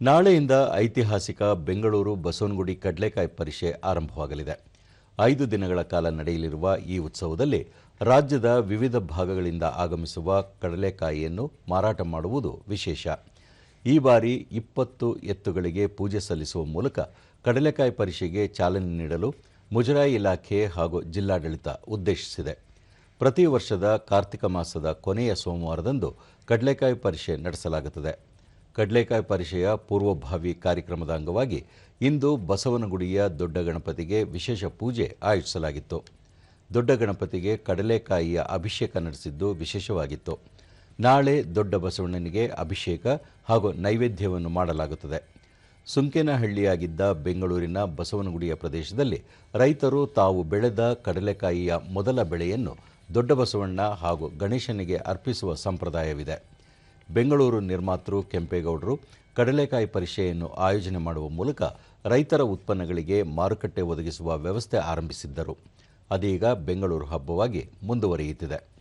ನಾಳೆಯಿಂದ ಐತಿಹಾಸಿಕ ಬೆಂಗಳೂರು ಬಸವನಗುಡಿ ಕಡಲೆಕಾಯಿ ಪರಿಷೆ ಆರಂಭವಾಗಲಿದೆ. ಐದು ದಿನಗಳ ಕಾಲ ನಡೆಯಲಿರುವ ಈ ಉತ್ಸವದಲ್ಲಿ ರಾಜ್ಯದ ವಿವಿಧ ಭಾಗಗಳಿಂದ ಆಗಮಿಸುವ ಕಡಲೆಕಾಯಿಯನ್ನು ಮಾರಾಟ ಮಾಡುವುದು ವಿಶೇಷ. ಈ ಬಾರಿ ಇಪ್ಪತ್ತು ಎತ್ತುಗಳಿಗೆ ಪೂಜೆ ಸಲ್ಲಿಸುವ ಮೂಲಕ ಕಡಲೆಕಾಯಿ ಪರಿಷೆಗೆ ಚಾಲನೆ ನೀಡಲು ಮುಜರಾಯಿ ಇಲಾಖೆ ಹಾಗೂ ಜಿಲ್ಲಾಡಳಿತ ಉದ್ದೇಶಿಸಿದೆ. ಪ್ರತಿ ವರ್ಷದ ಕಾರ್ತಿಕ ಮಾಸದ ಕೊನೆಯ ಸೋಮವಾರದಂದು ಕಡಲೆಕಾಯಿ ಪರಿಷೆ ನಡೆಸಲಾಗುತ್ತದೆ. ಕಡಲೆಕಾಯಿ ಪರಿಷೆಯ ಪೂರ್ವಭಾವಿ ಕಾರ್ಯಕ್ರಮದ ಅಂಗವಾಗಿ ಇಂದು ಬಸವನಗುಡಿಯ ದೊಡ್ಡ ಗಣಪತಿಗೆ ವಿಶೇಷ ಪೂಜೆ ಆಯೋಜಿಸಲಾಗಿತ್ತು. ದೊಡ್ಡ ಗಣಪತಿಗೆ ಕಡಲೆಕಾಯಿಯ ಅಭಿಷೇಕ ನಡೆಸಿದ್ದು ವಿಶೇಷವಾಗಿತ್ತು. ನಾಳೆ ದೊಡ್ಡ ಬಸವಣ್ಣನಿಗೆ ಅಭಿಷೇಕ ಹಾಗೂ ನೈವೇದ್ಯವನ್ನು ಮಾಡಲಾಗುತ್ತದೆ. ಸುಂಕೇನಹಳ್ಳಿಯಾಗಿದ್ದ ಬೆಂಗಳೂರಿನ ಬಸವನಗುಡಿಯ ಪ್ರದೇಶದಲ್ಲಿ ರೈತರು ತಾವು ಬೆಳೆದ ಕಡಲೆಕಾಯಿಯ ಮೊದಲ ಬೆಳೆಯನ್ನು ದೊಡ್ಡ ಬಸವಣ್ಣ ಹಾಗೂ ಗಣೇಶನಿಗೆ ಅರ್ಪಿಸುವ ಸಂಪ್ರದಾಯವಿದೆ. ಬೆಂಗಳೂರು ನಿರ್ಮಾತೃ ಕೆಂಪೇಗೌಡರು ಕಡಲೆಕಾಯಿ ಪರಿಷೆಯನ್ನು ಆಯೋಜನೆ ಮಾಡುವ ಮೂಲಕ ರೈತರ ಉತ್ಪನ್ನಗಳಿಗೆ ಮಾರುಕಟ್ಟೆ ಒದಗಿಸುವ ವ್ಯವಸ್ಥೆ ಆರಂಭಿಸಿದ್ದರು. ಅದೀಗ ಬೆಂಗಳೂರು ಹಬ್ಬವಾಗಿ ಮುಂದುವರಿಯುತ್ತಿದೆ.